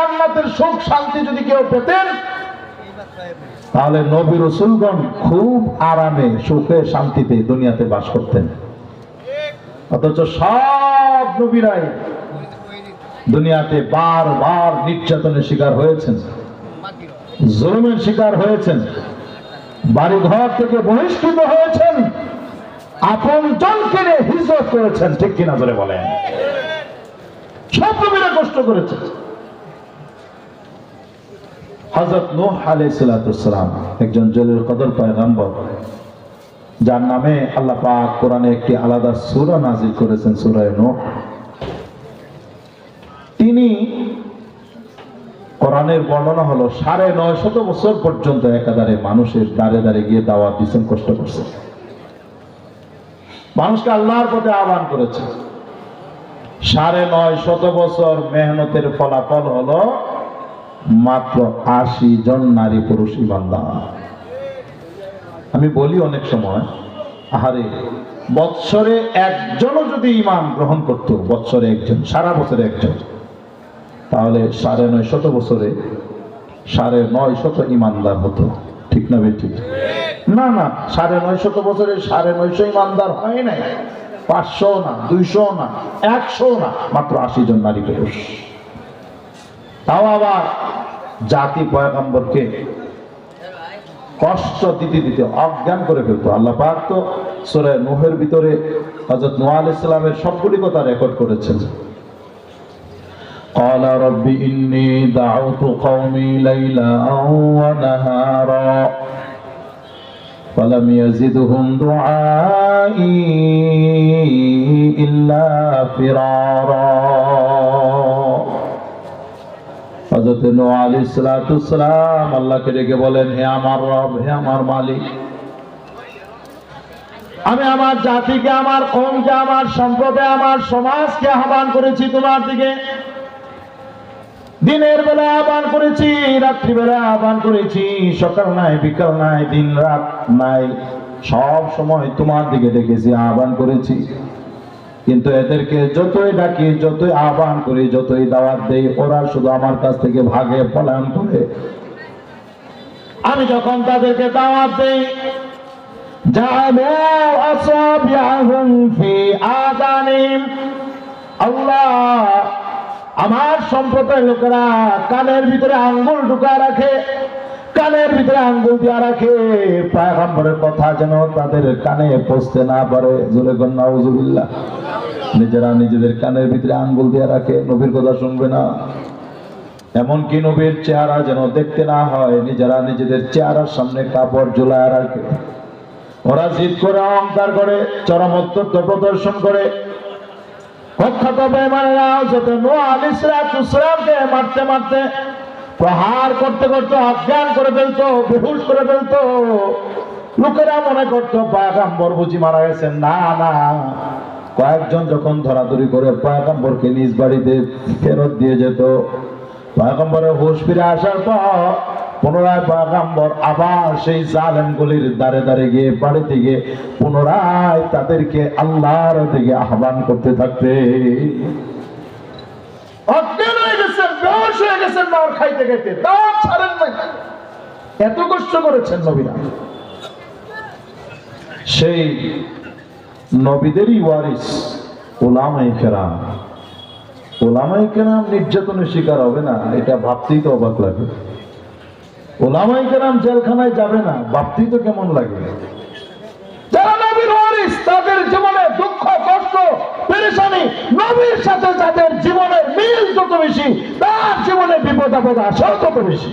জান্নাতের সুখ, শান্তি যদি কেউ পেতেন, তাহলে নবী রসুলগণ খুব আরামে, সুখে, শান্তিতে দুনিয়াতে বাস করতেন। অথচ সব নবীরাই দুনিয়াতে বারবার নির্যাতনের শিকার হয়েছেন, জুলুমের শিকার হয়েছেন, বাড়িঘর থেকে বহিষ্কৃত হয়েছেন, আপন জনকে নিয়ে হিজরত করেছেন, ঠিক কিনা ধরে বলেন? সব নবীরা কষ্ট করেছেন। হজরত নূহ আলাইহিস সালাম একজন জলিল কদর পয়গম্বর, যার নামে আল্লাহ পাক কোরআনে একটি আলাদা সূরা নাজিল করেছেন, সূরা নূহ। তিনি কোরআনের বর্ণনা হলো সাড়ে নয় শত বছর পর্যন্ত একাধারে মানুষের দাঁড়ে দাঁড়ে গিয়ে দাওয়াত দিচ্ছেন, কষ্ট করছে মানুষকে আল্লাহর পথে আহ্বান করেছে সাড়ে নয় শত বছর মেহনতের ফলাফল হলো মাত্র আশি জন নারী পুরুষ ইমানদার। আমি বলি অনেক সময়, আহারে, বৎসরে একজনও যদি ইমান গ্রহণ করত, বৎসরে একজন, সারা বছরে একজন, তাহলে সাড়ে নয় শত বছরে সাড়ে নয় শত ইমানদার হতো। ঠিক না বে ঠিক না না, সাড়ে নয় শত বছরে সাড়ে নয়শো ইমানদার হয় নাই। পাঁচশো না, দুইশো না, একশো না, মাত্র আশি জন নারী পুরুষ। তাও আবার জাতি পয়গম্বরকে কষ্ট দিতে দিতে অজ্ঞান করে ফেলতো আল্লাহ পাক তো সূরা নূহের ভিতরে হযরত নূহ আলাইহিস সালামের সবগুলি কথা রেকর্ড করেছেন قال رب إني دعوت قومي ليلا ونهارا فلم يزدهم دعائي إلا فرارا হজরত আলাইহিস সালাম আল্লাহকে ডেকে বলেন, হে আমার রব, হে আমার মালিক, আমি আমার জাতিকে, আমার কমকে আমার সম্প্রদায় আমার সমাজকে আহ্বান করেছি তোমার দিকে। দিনের বেলা আহ্বান করেছি, রাত্রি রাত্রিবেলা আহ্বান করেছি, সকাল নাই, বিকাল নাই, দিন রাত নাই, সব সময় তোমার দিকে ডেকেছি, আহ্বান করেছি। কিন্তু এদেরকে যতই ডাকি, যতই আহ্বান করি, যতই দাওয়াত দেই, ওরা শুধু আমার কাছ থেকে ভাগে পলায়ন করে। আমি যখন তাদেরকে দাওয়াত দেই আমার সম্প্রদায়ের লোকেরা কানের ভিতরে আঙ্গুল ঢুকা রাখে। কানের ভিতরে আঙ্গুল দিয়া রাখে। পায়গম্বরের কথা যেন তাদের কানে পৌঁছতে না পারে। জোরে কন্যা নিজেরা নিজেদের কানের ভিতরে আঙ্গুল দিয়ে রাখে। নবীর কথা শুনবে না। এমনকি নবীর চেহারা যেন দেখতে না হয়, নিজেরা নিজেদের চেহারার সামনে কাপড় ঝুলায় রাখে। ওরা জিদ করে, অহংকার করে চরমোত্তর প্রদর্শন করে। প্রখ্যাত বেমানেরা যত নোয়া আলিসালামকে মারতে মারতে প্রহার করতে করতে, অজ্ঞান করে ফেলতো, বেহুশ করে ফেলতো। লোকেরা মনে করতো, পয়গাম্বর বুঝি মারা গেছেন। না না। কয়েকজন যখন ধরাধরি করে পয়গাম্বরকে নিজ বাড়িতে ফেরত দিয়ে যেত, পয়গম্বরের হুশ ফিরে আসার পর পুনরায় পয়গম্বর আবার সেই জালেমগুলির দ্বারে দ্বারে গিয়ে, বাড়িতে গিয়ে পুনরায় তাদেরকে আল্লাহর দিকে আহ্বান করতে থাকতে অজ্ঞান হয়ে গেছেন বেহস হয়ে গেছেন মার খাইতে দাঁত ছাড়েন নাই। এত কষ্ট করেছেন নবীরা। সেই নবীদেরই ওয়ারিস ওলামাই কেরাম। ওলামাই কেরাম নির্যাতনের শিকার হবে না, এটা ভাবতেই তো অবাক লাগে। ওলামাই কেরাম জেলখানায় যাবে না, ভাবতেই তো কেমন লাগে। যারা নবীর ওয়ারিস, তাদের জীবনে দুঃখ, কষ্ট, পেরেশানি নবীর সাথে যাদের জীবনের মিল যত বেশি তার জীবনে বিপদ আপদ আসাও তত বেশি।